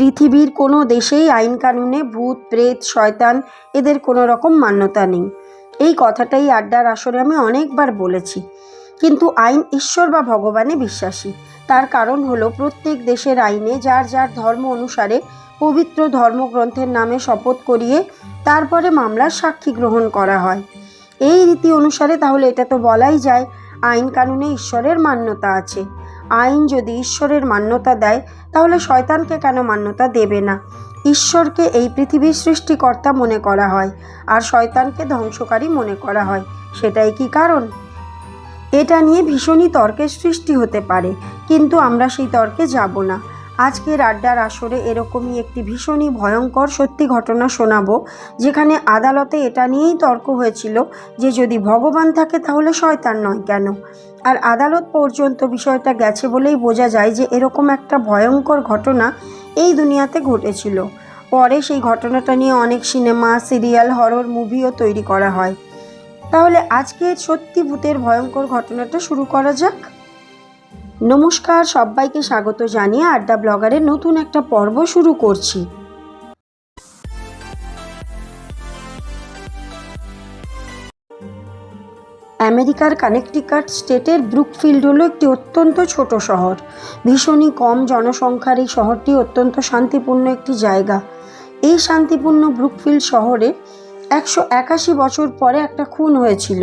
পৃথিবীর কোনো দেশেই আইন কানুনে ভূত, প্রেত, শয়তান এদের কোনো রকম মান্যতা নেই। এই কথাটাই আড্ডার আসরে আমি অনেকবার বলেছি। কিন্তু আইন ঈশ্বর বা ভগবানে বিশ্বাসী। তার কারণ হলো প্রত্যেক দেশের আইনে যার যার ধর্ম অনুসারে পবিত্র ধর্মগ্রন্থের নামে শপথ করিয়ে তারপরে মামলার সাক্ষী গ্রহণ করা হয়। এই রীতি অনুসারে তাহলে এটা তো বলাই যায়, আইন কানুনে ঈশ্বরের মান্যতা আছে। আইন যদি ঈশ্বরের মান্যতা দেয়, তাহলে শয়তানকে কেন মান্যতা দেবে না? ঈশ্বরকে এই পৃথিবীর সৃষ্টিকর্তা মনে করা হয়, আর শয়তানকে ধ্বংসকারী মনে করা হয়। সেটাই কি কারণ? এটা নিয়ে ভীষণই তর্কের সৃষ্টি হতে পারে, কিন্তু আমরা সেই তর্কে যাব না। আজকের আড্ডার আসরে এরকমই একটি ভীষণই ভয়ঙ্কর সত্যি ঘটনা শোনাবো, যেখানে আদালতে এটা নিয়েই তর্ক হয়েছিল যে যদি ভগবান থাকে, তাহলে শয়তান নয় কেন? আর আদালত পর্যন্ত বিষয়টা গেছে বলেই বোঝা যায় যে এরকম একটা ভয়ঙ্কর ঘটনা এই দুনিয়াতে ঘটেছিল। পরে সেই ঘটনাটা নিয়ে অনেক সিনেমা, সিরিয়াল, হরর মুভিও তৈরি করা হয়। তাহলে আজকে সত্যি ভূতের ভয়ঙ্কর ঘটনাটা শুরু করা যাক? নমস্কার, সবাইকে স্বাগত জানিয়ে আড্ডা ব্লগারের নতুন একটা পর্ব শুরু করছি। আমেরিকার কানেকটিকাট স্টেটের ব্রুকফিল্ড হলো একটি অত্যন্ত ছোট শহর। ভীষণই কম জনসংখ্যার এই শহরটি অত্যন্ত শান্তিপূর্ণ একটি জায়গা। এই শান্তিপূর্ণ ব্রুকফিল্ড শহরে একশো একাশি বছর পরে একটা খুন হয়েছিল।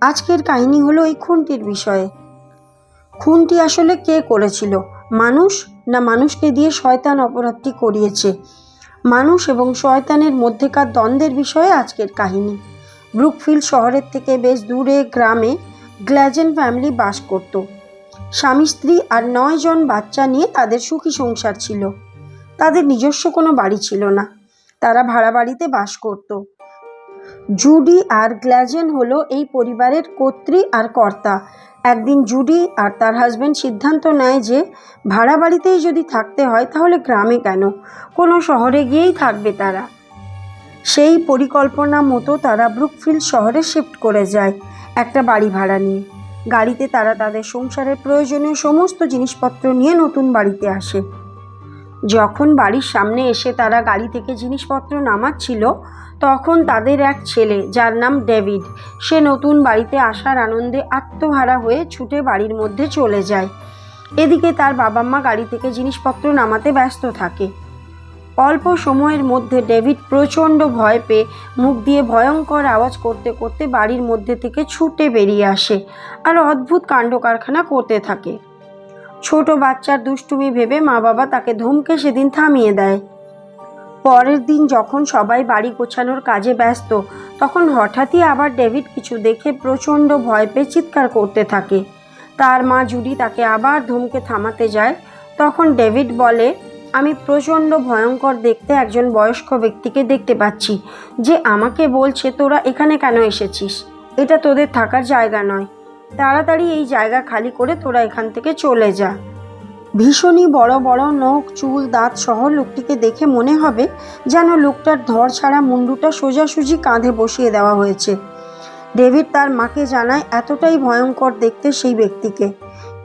আজকের কাহিনী হলো এই খুনটির বিষয়ে। খুনটি আসলে কে করেছিল? মানুষ না মানুষকে দিয়ে শয়তান অপরাধটি করিয়েছে? মানুষ এবং শয়তানের মধ্যেকার দ্বন্দ্বের বিষয়ে আজকের কাহিনী। ব্রুকফিল্ড শহরের থেকে বেশ দূরে গ্রামে গ্ল্যাজেন ফ্যামিলি বাস করত। স্বামী, স্ত্রী আর নয় জন বাচ্চা নিয়ে তাদের সুখী সংসার ছিল। তাদের নিজস্ব কোনো বাড়ি ছিল না। তারা ভাড়া বাড়িতে বাস করত। জুডি আর গ্ল্যাজেন হলো এই পরিবারের কর্ত্রী আর কর্তা। একদিন জুডি আর তার হাজবেন্ড সিদ্ধান্ত নেয় যে, ভাড়া বাড়িতেই যদি থাকতে হয় তাহলে গ্রামে কেন? কোনো শহরে গিয়েই থাকবে তারা। সেই পরিকল্পনা মতো তারা ব্রুকফিল্ড শহরে শিফট করে যায় একটা বাড়ি ভাড়া নিয়ে। গাড়িতে তারা তাদের সংসারের প্রয়োজনীয় সমস্ত জিনিসপত্র নিয়ে নতুন বাড়িতে আসে। যখন বাড়ির সামনে এসে তারা গাড়ি থেকে জিনিসপত্র নামাচ্ছিল, তখন তাদের এক ছেলে, যার নাম ডেভিড, সে নতুন বাড়িতে আসার আনন্দে আত্মহারা হয়ে ছুটে বাড়ির মধ্যে চলে যায়। এদিকে তার বাবা মা গাড়ি থেকে জিনিসপত্র নামাতে ব্যস্ত থাকে। অল্প সময়ের মধ্যে ডেভিড প্রচণ্ড ভয় পেয়ে মুখ দিয়ে ভয়ঙ্কর আওয়াজ করতে করতে বাড়ির মধ্যে থেকে ছুটে বেরিয়ে আসে আর অদ্ভুত কাণ্ড কারখানা করতে থাকে। ছোট বাচ্চার দুষ্টুমি ভেবে মা বাবা তাকে ধমকে সেদিন থামিয়ে দেয়। পরের দিন যখন সবাই বাড়ি গোছানোর কাজে ব্যস্ত, তখন হঠাৎই আবার ডেভিড কিছু দেখে প্রচণ্ড ভয় পেয়ে চিৎকার করতে থাকে। তার মা জুডি তাকে আবার ধমকে থামাতে যায়। তখন ডেভিড বলে আমি প্রচণ্ড ভয়ঙ্কর দেখতে একজন বয়স্ক ব্যক্তিকে দেখতে পাচ্ছি, যে আমাকে বলছে, তোরা এখানে কেন এসেছিস? এটা তোদের থাকার জায়গা নয়। তাড়াতাড়ি এই জায়গা খালি করে তোরা এখান থেকে চলে যা। ভীষণই বড় বড় নখ, চুল, দাঁত সহ লোকটিকে দেখে মনে হবে যেন লোকটার ধর ছাড়া মুন্ডুটা সোজাসুজি কাঁধে বসিয়ে দেওয়া হয়েছে। ডেভিড তার মাকে জানায়, এতটাই ভয়ঙ্কর দেখতে সেই ব্যক্তিকে।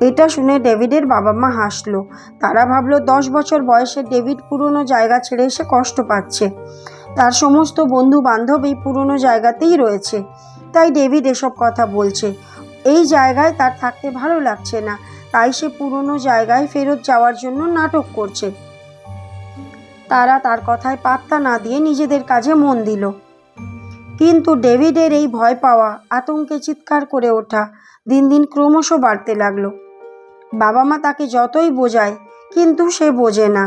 এটা শুনে ডেভিডের বাবা মা হাসলো। তারা ভাবলো, দশ বছর বয়সে ডেভিড পুরনো জায়গা ছেড়ে এসে কষ্ট পাচ্ছে। তার সমস্ত বন্ধু বান্ধব এই পুরনো জায়গাতেই রয়েছে। তাই ডেভিড এসব কথা বলছে। এই জায়গায় তার থাকতে ভালো লাগছে না। তাই সে পুরনো জায়গায় ফেরত যাওয়ার জন্য নাটক করছে। তারা তার কথায় পাত্তা না দিয়ে নিজেদের কাজে মন দিল। কিন্তু ডেভিডের এই ভয় পাওয়া, আতঙ্কে চিৎকার করে ওঠা, দিন দিন ক্রমশ বাড়তে লাগল। বাবা মা তাকে যতই বোঝায়, কিন্তু সে বোঝে না।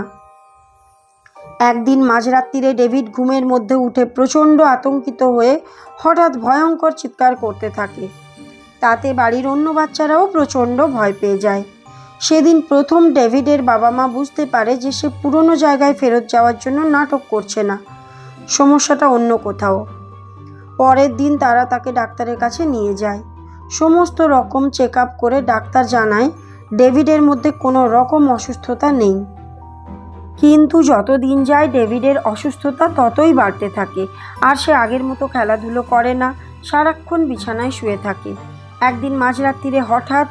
একদিন মাঝরাত্রিরে ডেভিড ঘুমের মধ্যে উঠে প্রচণ্ড আতঙ্কিত হয়ে হঠাৎ ভয়ঙ্কর চিৎকার করতে থাকে। তাতে বাড়ির অন্য বাচ্চারাও প্রচণ্ড ভয় পেয়ে যায়। সেদিন প্রথম ডেভিডের বাবা মা বুঝতে পারে যে সে পুরনো জায়গায় ফেরত যাওয়ার জন্য নাটক করছে না, সমস্যাটা অন্য কোথাও। পরের দিন তারা তাকে ডাক্তারের কাছে নিয়ে যায়। সমস্ত রকম চেক আপ করে ডাক্তার জানায় ডেভিডের মধ্যে কোনো রকম অসুস্থতা নেই। কিন্তু যত দিন যায় ডেভিডের অসুস্থতা ততই বাড়তে থাকে। আর সে আগের মতো খেলাধুলো করে না, সারাক্ষণ বিছানায় শুয়ে থাকে। একদিন মাঝরাত্রিরে হঠাৎ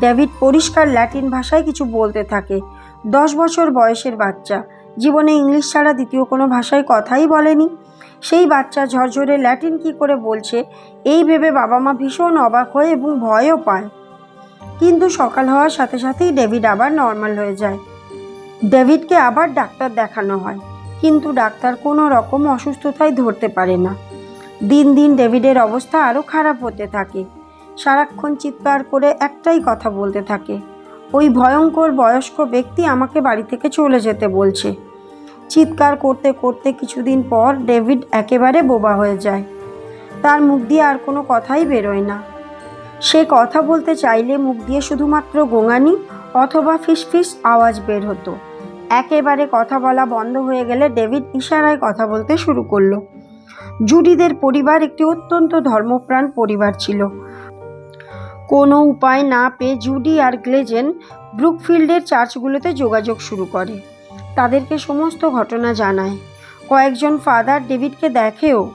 ডেভিড পরিষ্কার ল্যাটিন ভাষায় কিছু বলতে থাকে। দশ বছর বয়সের বাচ্চা। জীবনে ইংলিশ ছাড়া দ্বিতীয় কোনো ভাষায় কথাই বলেনি। সেই বাচ্চা ঝরঝরে ল্যাটিন কি করে বলছে, এই ভেবে বাবা মা ভীষণ অবাক হয় এবং ভয়ও পায়। কিন্তু সকাল হওয়ার সাথে সাথেই ডেভিড আবার নর্মাল হয়ে যায়। ডেভিডকে আবার ডাক্তার দেখানো হয়, কিন্তু ডাক্তার কোনো রকম অসুস্থতায় ধরতে পারে না। দিন দিন ডেভিডের অবস্থা আরও খারাপ হতে থাকে। সারাক্ষণ চিৎকার করে একটাই কথা বলতে থাকে, ওই ভয়ঙ্কর বয়স্ক ব্যক্তি আমাকে বাড়ি থেকে চলে যেতে বলছে। চিৎকার করতে করতে কিছুদিন পর ডেভিড একেবারে বোবা হয়ে যায়। তার মুখ দিয়ে আর কোনো কথাই বেরোয় না। সে কথা বলতে চাইলে মুখ দিয়ে শুধুমাত্র গোঙানি অথবা ফিসফিস আওয়াজ বের হতো। একেবারে কথা বলা বন্ধ হয়ে গেলে ডেভিড ইশারায় কথা বলতে শুরু করল। জুডিদের পরিবার একটি অত্যন্ত ধর্মপ্রাণ পরিবার ছিল। কোনো উপায় না পেয়ে জুডি আর গ্লেজেন ব্রুকফিল্ডের চার্চগুলোতে যোগাযোগ শুরু করে। তাদেরকে সমস্ত ঘটনা জানায়। কয়েকজন ফাদার ডেভিডকে দেখেও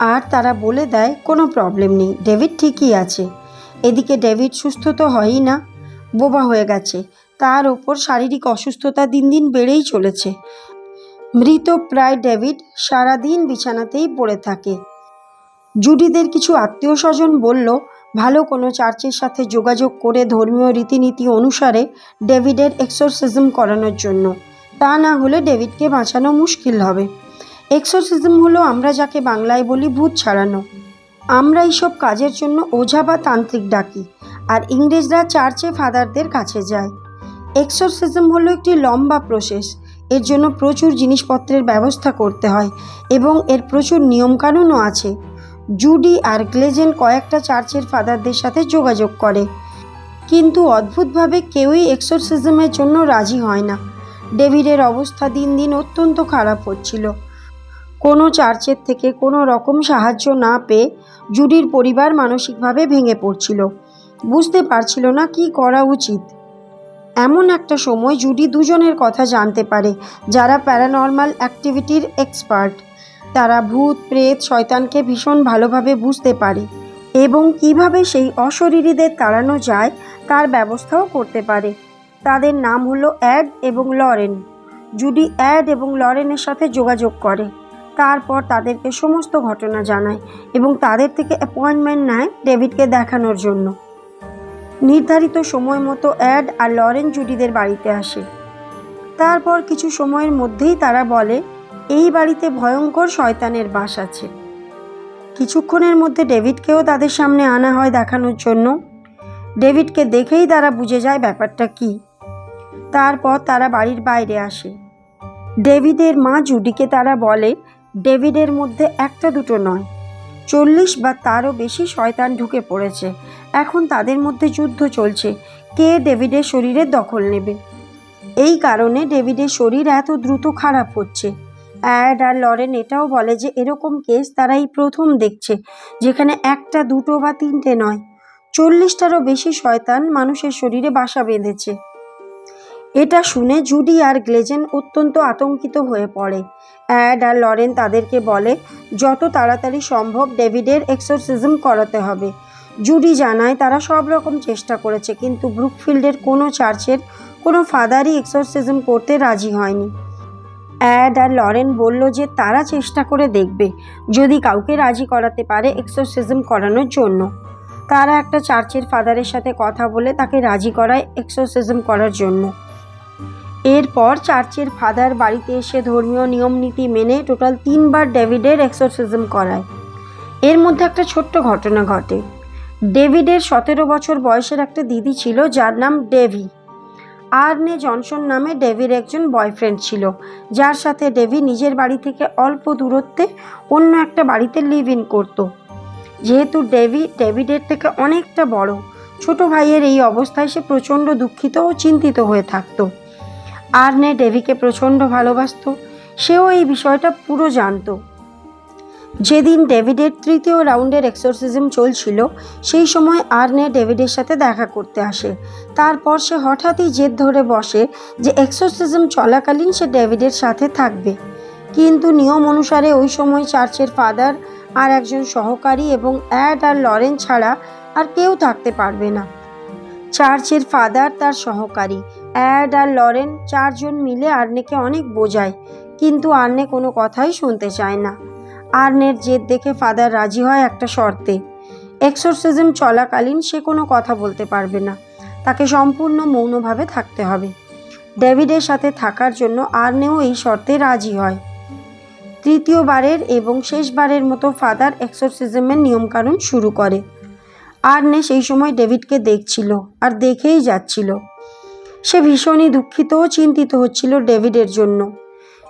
আর তারা বলে দেয়, কোনো প্রবলেম নেই, ডেভিড ঠিকই আছে। এদিকে ডেভিড সুস্থ তো হয়ই না, বোবা হয়ে গেছে। তার ওপর শারীরিক অসুস্থতা দিন দিন বেড়েই চলেছে। মৃত প্রায় ডেভিড সারাদিন বিছানাতেই পড়ে থাকে। জুডিদের কিছু আত্মীয় স্বজন বলল, ভালো কোনো চার্চের সাথে যোগাযোগ করে ধর্মীয় রীতিনীতি অনুসারে ডেভিডের এক্সোরসিজম করানোর জন্য। তা না হলে ডেভিডকে বাঁচানো মুশকিল হবে। এক্সোরসিজম হলো আমরা যাকে বাংলায় বলি ভূত ছাড়ানো। আমরা এইসব কাজের জন্য ওঝা বা তান্ত্রিক ডাকি, আর ইংরেজরা চার্চে ফাদারদের কাছে যায়। এক্সোরসিজম হলো একটি লম্বা প্রসেস এর জন্য প্রচুর জিনিসপত্রের ব্যবস্থা করতে হয় এবং এর প্রচুর নিয়মকানুনও আছে। জুডি আর গ্লেজেন কয়েকটা চার্চের ফাদারদের সাথে যোগাযোগ করে, কিন্তু অদ্ভুতভাবে কেউই এক্সোরসিজমের জন্য রাজি হয় না। ডেভিডের অবস্থা দিন দিন অত্যন্ত খারাপ হচ্ছিল। কোনো চার্চের থেকে কোনো রকম সাহায্য না পেয়ে জুডির পরিবার মানসিকভাবে ভেঙে পড়ছিল। বুঝতে পারছিল না কি করা উচিত। এমন একটা সময় জুডি দুজনের কথা জানতে পারে, যারা প্যারানর্মাল অ্যাক্টিভিটির এক্সপার্ট। তারা ভূত, প্রেত, শয়তানকে ভীষণ ভালোভাবে বুঝতে পারে এবং কীভাবে সেই অশরীরীদের তাড়ানো যায় তার ব্যবস্থাও করতে পারে। তাদের নাম হলো অ্যাড এবং লরেন। জুডি অ্যাড এবং লরেনের সাথে যোগাযোগ করে। তারপর তাদেরকে সমস্ত ঘটনা জানায় এবং তাদের থেকে অ্যাপয়েন্টমেন্ট নেয় ডেভিডকে দেখানোর জন্য। নির্ধারিত সময় মতো অ্যাড আর লরেন জুডিদের বাড়িতে আসে। তারপর কিছু সময়ের মধ্যেই তারা বলে, এই বাড়িতে ভয়ঙ্কর শয়তানের বাস আছে। কিছুক্ষণের মধ্যে ডেভিডকেও তাদের সামনে আনা হয় দেখানোর জন্য। ডেভিডকে দেখেই তারা বুঝে যায় ব্যাপারটা কি। তারপর তারা বাড়ির বাইরে আসে। ডেভিডের মা জুডিকে তারা বলে ডেভিডের মধ্যে একটা দুটো নয়। চল্লিশ বা তারও বেশি শয়তান ঢুকে পড়েছে। এখন তাদের মধ্যে যুদ্ধ চলছে। কে ডেভিডের শরীরে দখল নেবে? এই কারণে ডেভিডের শরীর এত দ্রুত খারাপ হচ্ছে। অ্যাড আর লরেন এটাও বলে যে এরকম কেস তারা এই প্রথম দেখছে, যেখানে একটা, দুটো বা তিনটে নয়। চল্লিশটারও বেশি শয়তান মানুষের শরীরে বাসা বেঁধেছে। এটা শুনে জুডি আর গ্লেজেন অত্যন্ত আতঙ্কিত হয়ে পড়ে। অ্যাড আর লরেন তাদেরকে বলে, যত তাড়াতাড়ি সম্ভব ডেভিডের এক্সোরসিজম করাতে হবে। জুডি জানায়, তারা সব রকম চেষ্টা করেছে, কিন্তু ব্রুকফিল্ডের কোনো চার্চের কোনো ফাদারই এক্সোরসিজম করতে রাজি হয়নি। অ্যাড আর লরেন বলল যে, তারা চেষ্টা করে দেখবে, যদি কাউকে রাজি করাতে পারে এক্সোরসিজম করানোর জন্য। তারা একটা চার্চের ফাদারের সাথে কথা বলে তাকে রাজি করায় এক্সোরসিজম করার জন্য। এরপর চার্চের ফাদার বাড়িতে এসে ধর্মীয় নিয়ম নীতি মেনে টোটাল তিনবার ডেভিডের এক্সোরসিজম করায়। এর মধ্যে একটা ছোট্ট ঘটনা ঘটে। ডেভিডের সতেরো বছর বয়সের একটা দিদি ছিল যার নাম ডেভি। আর্নে জনসন নামে ডেভির একজন বয়ফ্রেন্ড ছিল, যার সাথে ডেভি নিজের বাড়ি থেকে অল্প দূরত্বে অন্য একটা বাড়িতে লিভ ইন করতো। যেহেতু ডেভি, ডেভিডের থেকে অনেকটা বড়, ছোট ভাইয়ের এই অবস্থায় সে প্রচণ্ড দুঃখিত ও চিন্তিত হয়ে থাকতো। আর্নে ডেভিকে প্রচণ্ড ভালোবাসতো, সেও এই বিষয়টা পুরো জানতো। যেদিন ডেভিডের তৃতীয় রাউন্ডের এক্সোরসিজম চলছিল, সেই সময় আর্নে ডেভিডের সাথে দেখা করতে আসে। তারপর সে হঠাৎই জেদ ধরে বসে যে এক্সোরসিজম চলাকালীন সে ডেভিডের সাথে থাকবে। কিন্তু নিয়ম অনুসারে ওই সময় চার্চের ফাদার আর একজন সহকারী এবং অ্যাড আর লরেন ছাড়া আর কেউ থাকতে পারবে না। চার্চের ফাদার তার সহকারী। অ্যাড আর লরেন চারজন মিলে আর্নেকে অনেক বোঝায়, কিন্তু আর্নে কোনো কথাই শুনতে চায় না। আর্নের জেদ দেখে ফাদার রাজি হয় একটা শর্তে, এক্সোরসিজম চলাকালীন সে কোনো কথা বলতে পারবে না, তাকে সম্পূর্ণ মৌনভাবে থাকতে হবে। ডেভিডের সাথে থাকার জন্য আর্নেও এই শর্তে রাজি হয়। তৃতীয়বারের এবং শেষবারের মতো ফাদার এক্সোরসিজমের নিয়মকানুন শুরু করে। আর্নে সেই সময় ডেভিডকে দেখছিল আর দেখেই যাচ্ছিল। সে ভীষণই দুঃখিত ও চিন্তিত হচ্ছিল ডেভিডের জন্য।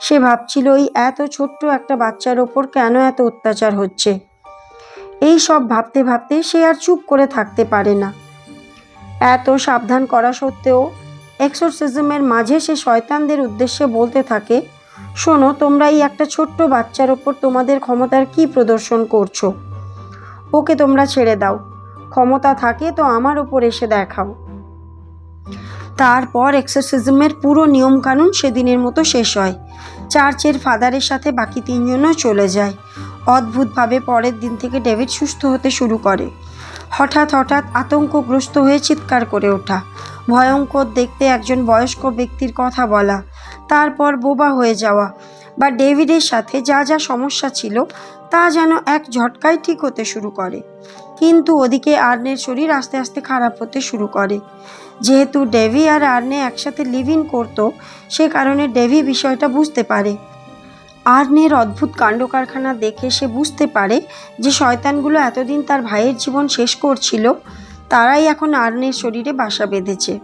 সে ভাবছিল, এই এত ছোট্ট একটা বাচ্চার ওপর কেন এত অত্যাচার হচ্ছে? এই সব ভাবতে ভাবতে সে আর চুপ করে থাকতে পারে না। এত সাবধান করা সত্ত্বেও এক্সোরসিজমের মাঝে সে শয়তানদের উদ্দেশ্যে বলতে থাকে, শোনো, তোমরা এই একটা ছোট্ট বাচ্চার ওপর তোমাদের ক্ষমতার কি প্রদর্শন করছ? ওকে তোমরা ছেড়ে দাও। ক্ষমতা থাকে তো আমার ওপর এসে দেখাও। তারপর এক্সারসিজমের পুরো নিয়মকানুন সেদিনের মতো শেষ হয়। চার্চের ফাদারের সাথে বাকি তিনজনও চলে যায়। অদ্ভুতভাবে পরের দিন থেকে ডেভিড সুস্থ হতে শুরু করে। হঠাৎ হঠাৎ আতঙ্কগ্রস্ত হয়ে চিৎকার করে ওঠা। ভয়ঙ্কর দেখতে একজন বয়স্ক ব্যক্তির কথা বলা। তারপর বোবা হয়ে যাওয়া। বা ডেভিডের সাথে যা যা সমস্যা ছিল, তা যেন এক ঝটকায় ঠিক হতে শুরু করে। কিন্তু ওদিকে আর্নের শরীর আস্তে আস্তে খারাপ হতে শুরু করে। যেহেতু ডেভি আর আর্নে একসাথে লিভ ইন করতো, সে কারণে ডেভি বিষয়টা বুঝতে পারে। আর্নের অদ্ভুত কাণ্ড কারখানা দেখে সে বুঝতে পারে যে শয়তানগুলো এতদিন তার ভাইয়ের জীবন শেষ করছিল, তারাই এখন আর্নের শরীরে বাসা বেঁধেছে।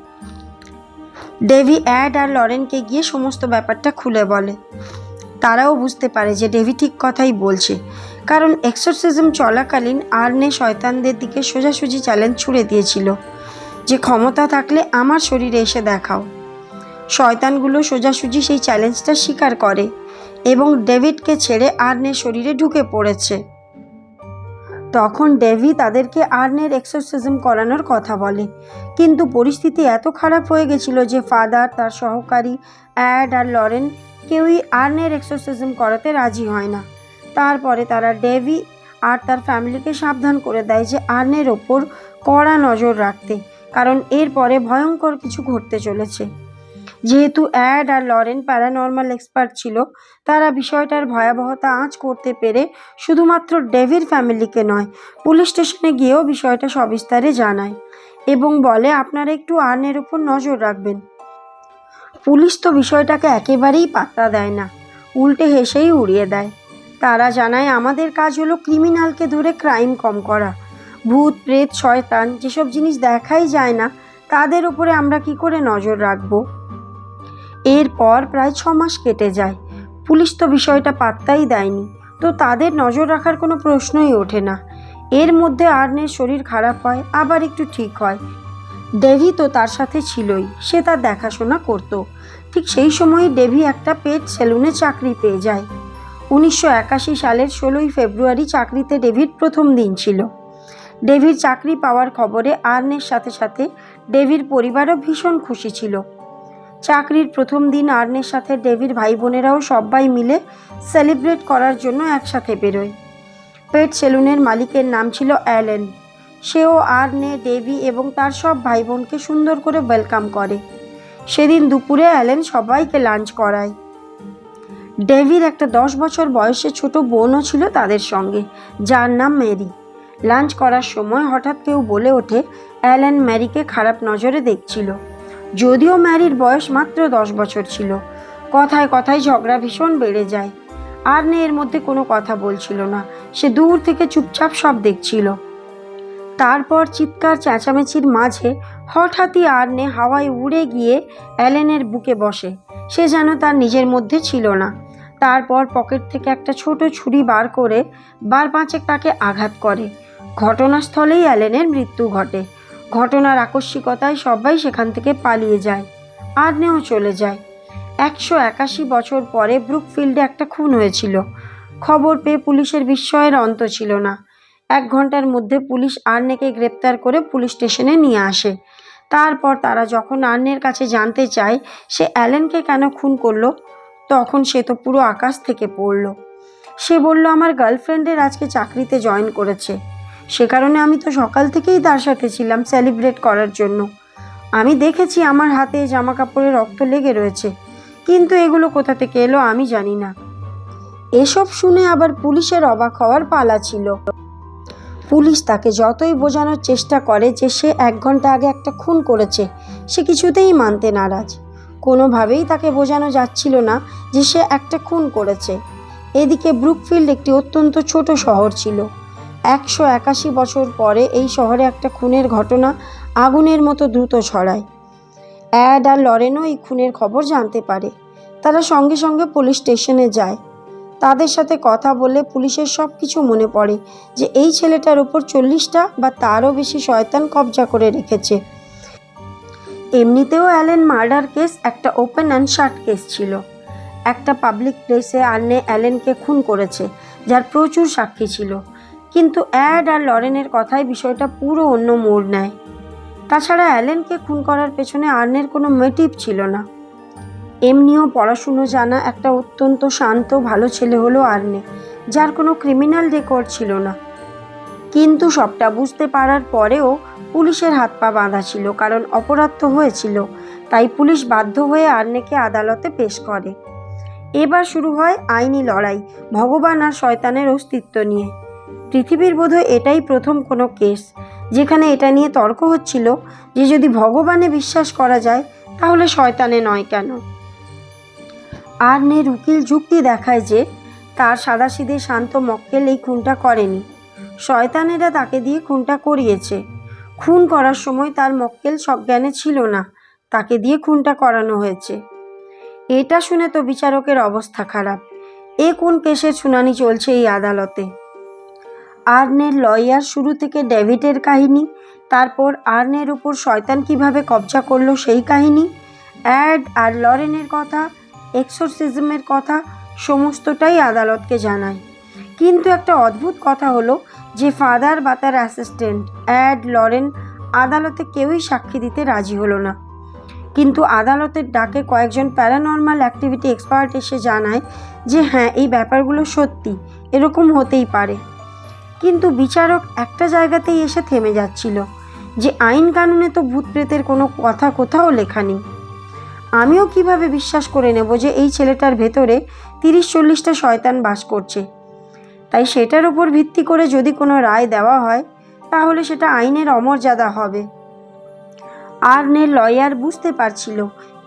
ডেভি অ্যাড আর লরেনকে গিয়ে সমস্ত ব্যাপারটা খুলে বলে। তারাও বুঝতে পারে যে ডেভি ঠিক কথাই বলছে, কারণ এক্সোরসিজম চলাকালীন আর্নে শয়তানদের দিকে সোজাসুজি চ্যালেঞ্জ ছুড়ে দিয়েছিল। যে ক্ষমতা থাকলে আমার শরীরে এসে দেখাও। শয়তানগুলো সোজাসুজি সেই চ্যালেঞ্জটা স্বীকার করে এবং ডেভিডকে ছেড়ে আর্নের শরীরে ঢুকে পড়েছে। তখন ডেভি তাদেরকে আর্নের এক্সোরসিজম করানোর কথা বলে, কিন্তু পরিস্থিতি এত খারাপ হয়ে গেছিল যে ফাদার, তার সহকারী, অ্যাড আর লরেন কেউই আর্নের এক্সোরসিজম করাতে রাজি হয় না। তারপরে তারা ডেভি আর তার ফ্যামিলিকে সাবধান করে দেয় যে আর্নের ওপর কড়া নজর রাখতে। কারণ এরপরে ভয়ঙ্কর কিছু ঘটতে চলেছে। যেহেতু অ্যাড আর লরেন প্যারানর্মাল এক্সপার্ট ছিল, তারা বিষয়টার ভয়াবহতা আঁচ করতে পেরে শুধুমাত্র ডেভির ফ্যামিলিকে নয়, পুলিশ স্টেশনে গিয়েও বিষয়টা সবিস্তারে জানায় এবং বলে, আপনারা একটু আর্নের উপর নজর রাখবেন। পুলিশ তো বিষয়টাকে একেবারেই পাত্তা দেয় না, উল্টে হেসেই উড়িয়ে দেয়। তারা জানায়, আমাদের কাজ হলো ক্রিমিনালকে ধরে ক্রাইম কম করা ভূত, প্রেত, শয়তান যেসব জিনিস দেখাই যায় না, তাদের উপরে আমরা কি করে নজর রাখব? এরপর প্রায় ছ মাস কেটে যায়। পুলিশ তো বিষয়টা পাত্তাই দেয়নি। তো তাদের নজর রাখার কোনো প্রশ্নই ওঠে না। এর মধ্যে আর্নের শরীর খারাপ হয়, আবার একটু ঠিক হয়। ডেভি তো তার সাথে ছিলই, সে তার দেখাশোনা করত। ঠিক সেই সময় ডেভি একটা পেট সেলুনে চাকরি পেয়ে যায়। উনিশশো একাশি সালের ষোলোই ফেব্রুয়ারি চাকরিতে ডেভিড প্রথম দিন ছিল। ডেভির চাকরি পাওয়ার খবরে আর্নের সাথে সাথে ডেভির পরিবারও ভীষণ খুশি ছিল। চাকরির প্রথম দিন আর্নের সাথে ডেভির ভাই বোনেরাও সবাই মিলে সেলিব্রেট করার জন্য একসাথে বেরোয়। পেট সেলুনের মালিকের নাম ছিল অ্যালেন। সেও আর্নে, ডেভি এবং তার সব ভাই বোনকে সুন্দর করে ওয়েলকাম করে। সেদিন দুপুরে অ্যালেন সবাইকে লাঞ্চ করায়। ডেভির একটা দশ বছর বয়সে ছোট বোনও ছিল তাদের সঙ্গে, যার নাম মেরি। লাঞ্চ করার সময় হঠাৎ কেউ বলে ওঠে, অ্যালেন ম্যারিকে খারাপ নজরে দেখছিল। যদিও ম্যারির বয়স মাত্র দশ বছর ছিল। কথায় কথায় ঝগড়া ভীষণ বেড়ে যায়। আর নে এর মধ্যে কোনো কথা বলছিল না। সে দূর থেকে চুপচাপ সব দেখছিল। তারপর চিৎকার চেঁচামেচির মাঝে হঠাৎই আর্নে হাওয়ায় উড়ে গিয়ে অ্যালেনের বুকে বসে। সে যেন তার নিজের মধ্যে ছিল না। তারপর পকেট থেকে একটা ছোট ছুরি বার করে বার পাঁচেক তাকে আঘাত করে। ঘটনাস্থলেই অ্যালেনের মৃত্যু ঘটে। ঘটনার আকস্মিকতায় সবাই সেখান থেকে পালিয়ে যায় আর্নেও চলে যায়। একশো একাশি বছর পরে ব্রুকফিল্ডে একটা খুন হয়েছিল। খবর পেয়ে পুলিশের বিস্ময়ের অন্ত ছিল না। এক ঘণ্টার মধ্যে পুলিশ আর্নেকে গ্রেপ্তার করে পুলিশ স্টেশনে নিয়ে আসে। তারপর তারা যখন আর্নের কাছে জানতে চায় সে অ্যালেনকে কেন খুন করল, তখন সে তো পুরো আকাশ থেকে পড়ল। সে বলল, আমার গার্লফ্রেন্ডের আজকে চাকরিতে জয়েন করেছে। সে কারণে আমি তো সকাল থেকেই তার সাথে ছিলাম সেলিব্রেট করার জন্য। আমি দেখেছি আমার হাতে জামা কাপড়ে রক্ত লেগে রয়েছে, কিন্তু এগুলো কোথা থেকে এলো আমি জানি না। এসব শুনে আবার পুলিশের অবাক হওয়ার পালা ছিল। পুলিশ তাকে যতই বোঝানোর চেষ্টা করে যে সে এক ঘণ্টা আগে একটা খুন করেছে, সে কিছুতেই মানতে নারাজ। কোনোভাবেই তাকে বোঝানো যাচ্ছিল না যে সে একটা খুন করেছে। এদিকে ব্রুকফিল্ড একটি অত্যন্ত ছোট শহর ছিল। একশো একাশি বছর পরে এই শহরে একটা খুনের ঘটনা আগুনের মতো দ্রুত ছড়ায়। অ্যাড আর লরেনও এই খুনের খবর জানতে পারে। তারা সঙ্গে সঙ্গে পুলিশ স্টেশনে যায়। তাদের সাথে কথা বলে পুলিশের সব কিছু মনে পড়ে যে এই ছেলেটার উপর চল্লিশটা বা তারও বেশি শয়তান কবজা করে রেখেছে। এমনিতেও অ্যালেন মার্ডার কেস একটা ওপেন অ্যান্ড শার্ট কেস ছিল। একটা পাবলিক প্লেসে আর্নে অ্যালেনকে খুন করেছে, যার প্রচুর সাক্ষী ছিল। কিন্তু অ্যাড আর লরেনের কথায় বিষয়টা পুরো অন্য মোড় নেয়। তাছাড়া অ্যালেনকে খুন করার পেছনে আর্নের কোনো মোটিভ ছিল না। এমনিও পড়াশুনো জানা একটা অত্যন্ত শান্ত, ভালো ছেলে হলো আর্নে, যার কোনো ক্রিমিনাল রেকর্ড ছিল না। কিন্তু সবটা বুঝতে পারার পরেও পুলিশের হাত পা বাঁধা ছিল, কারণ অপরাধ তো হয়েছিল, তাই পুলিশ বাধ্য হয়ে আর্নেকে আদালতে পেশ করে। এবার শুরু হয় আইনি লড়াই, ভগবান আর শয়তানের অস্তিত্ব নিয়ে। পৃথিবীর বোধহয় এটাই প্রথম কোনো কেস, যেখানে এটা নিয়ে তর্ক হচ্ছিল যে যদি ভগবানে বিশ্বাস করা যায়, তাহলে শয়তানে নয় কেন? আর্নের উকিল যুক্তি দেখায় যে তার সাদাসিধে শান্ত মক্কেল এই খুনটা করেনি। শয়তানেরা তাকে দিয়ে খুনটা করিয়েছে। খুন করার সময় তার মক্কেল সজ্ঞানে ছিল না, তাকে দিয়ে খুনটা করানো হয়েছে। এটা শুনে তো বিচারকের অবস্থা খারাপ। এ কোন কেসের শুনানি চলছে এই আদালতে? আর্নের লয়ার শুরু থেকে ডেভিডের কাহিনী, তারপর আর্নের উপর শয়তান কীভাবে কবজা করল সেই কাহিনী, অ্যাড আর লরেনের কথা, এক্সোরসিজমের কথা, সমস্তটাই আদালতকে জানায়। কিন্তু একটা অদ্ভুত কথা হলো যে ফাদার বা তার অ্যাসিস্ট্যান্ট, অ্যাড, লরেন আদালতে কেউই সাক্ষী দিতে রাজি হলো না। কিন্তু আদালতের ডাকে কয়েকজন প্যারানর্মাল অ্যাক্টিভিটি এক্সপার্ট এসে জানায় যে হ্যাঁ এই ব্যাপারগুলো সত্যি, এরকম হতেই পারে। কিন্তু বিচারক একটা জায়গাতেই এসে থেমে যাচ্ছিল যে আইন কানুনে তো ভূত প্রেতের কোনো কথা কোথাও লেখা নেই। আমিও কীভাবে বিশ্বাস করে নেব যে এই ছেলেটার ভেতরে তিরিশ চল্লিশটা শয়তান বাস করছে? তাই সেটার উপর ভিত্তি করে যদি কোনো রায় দেওয়া হয়, তাহলে সেটা আইনের অমর্যাদা হবে। আর্নের লয়ার বুঝতে পারছিল,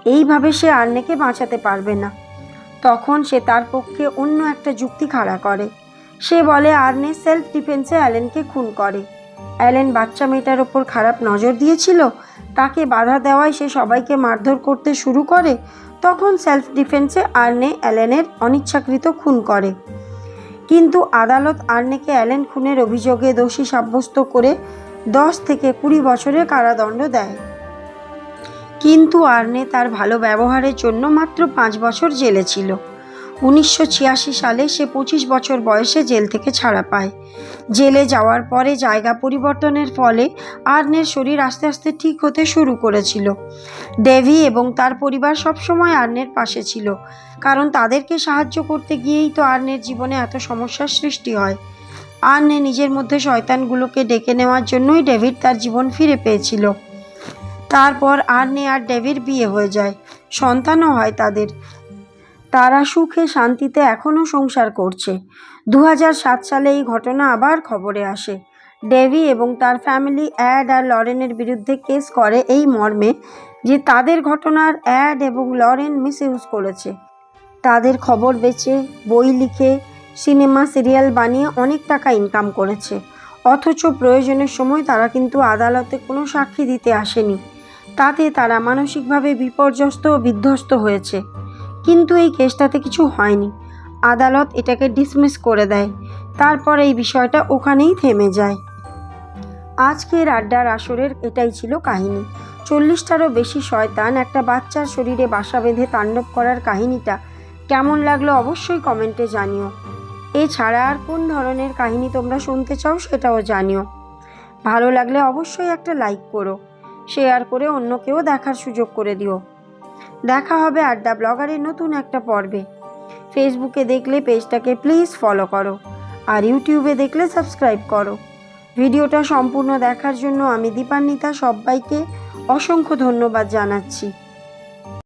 এইভাবে সে আর্নেকে বাঁচাতে পারবে না। তখন সে তার পক্ষে অন্য একটা যুক্তি খাড়া করে। সে বলে আর্নে সেলফ ডিফেন্সে অ্যালেনকে খুন করে। অ্যালেন বাচ্চা মেয়েটার ওপর খারাপ নজর দিয়েছিল। তাকে বাধা দেওয়ায় সে সবাইকে মারধর করতে শুরু করে। তখন সেলফ ডিফেন্সে আর্নে অ্যালেনের অনিচ্ছাকৃত খুন করে। কিন্তু আদালত আর্নেকে অ্যালেন খুনের অভিযোগে দোষী সাব্যস্ত করে দশ থেকে কুড়ি বছরের কারাদণ্ড দেয়। কিন্তু আর্নে তার ভালো ব্যবহারের জন্য মাত্র পাঁচ বছর জেলে ছিল। উনিশশো ছিয়াশি সালে সে পঁচিশ বছর বয়সে জেল থেকে ছাড়া পায়। জেলে যাওয়ার পরে জায়গা পরিবর্তনের ফলে আর্নের শরীর আস্তে আস্তে ঠিক হতে শুরু করেছিল। ডেভি এবং তার পরিবার সবসময় আর্নের পাশে ছিল, কারণ তাদেরকে সাহায্য করতে গিয়েই তো আর্নের জীবনে এত সমস্যার সৃষ্টি হয়। আর্নে নিজের মধ্যে শয়তানগুলোকে ডেকে নেওয়ার জন্যই ডেভিড তার জীবন ফিরে পেয়েছিল। তারপর আর্নে আর ডেভির বিয়ে হয়ে যায়। সন্তানও হয় তাদের। তারা সুখে শান্তিতে এখনও সংসার করছে। দু সালে এই ঘটনা আবার খবরে আসে। ডেভি এবং তার ফ্যামিলি অ্যাড আর লরেনের বিরুদ্ধে কেস করে এই মর্মে যে তাদের ঘটনার অ্যাড এবং লরেন মিসইউজ করেছে। তাদের খবর বেচে, বই লিখে, সিনেমা, সিরিয়াল বানিয়ে অনেক টাকা ইনকাম করেছে। অথচ প্রয়োজনের সময় তারা কিন্তু আদালতে কোনো সাক্ষী দিতে আসেনি। তাতে তারা মানসিকভাবে বিপর্যস্ত ও বিধ্বস্ত হয়েছে। কিন্তু এই কেসটাতে কিছু হয়নি। আদালত এটাকে ডিসমিস করে দেয়। তারপর এই বিষয়টা ওখানেই থেমে যায়। আজকের আড্ডার আসরের এটাই ছিল কাহিনী। চল্লিশটারও বেশি শয়তান একটা বাচ্চার শরীরে বাসা বেঁধে তাণ্ডব করার কাহিনীটা কেমন লাগল অবশ্যই কমেন্টে জানিও। এছাড়া আর কোন ধরনের কাহিনী তোমরা শুনতে চাও সেটাও জানিও। ভালো লাগলে অবশ্যই একটা লাইক করো। শেয়ার করে অন্যকেও দেখার সুযোগ করে দিও। দেখা হবে আড্ডা ব্লগারের নতুন একটা পর্বে। ফেসবুকে দেখলে পেজটাকে প্লিজ ফলো করো আর ইউটিউবে দেখলে সাবস্ক্রাইব করো। ভিডিওটা সম্পূর্ণ দেখার জন্য আমি দীপান্বিতা সবাইকে অসংখ্য ধন্যবাদ জানাচ্ছি।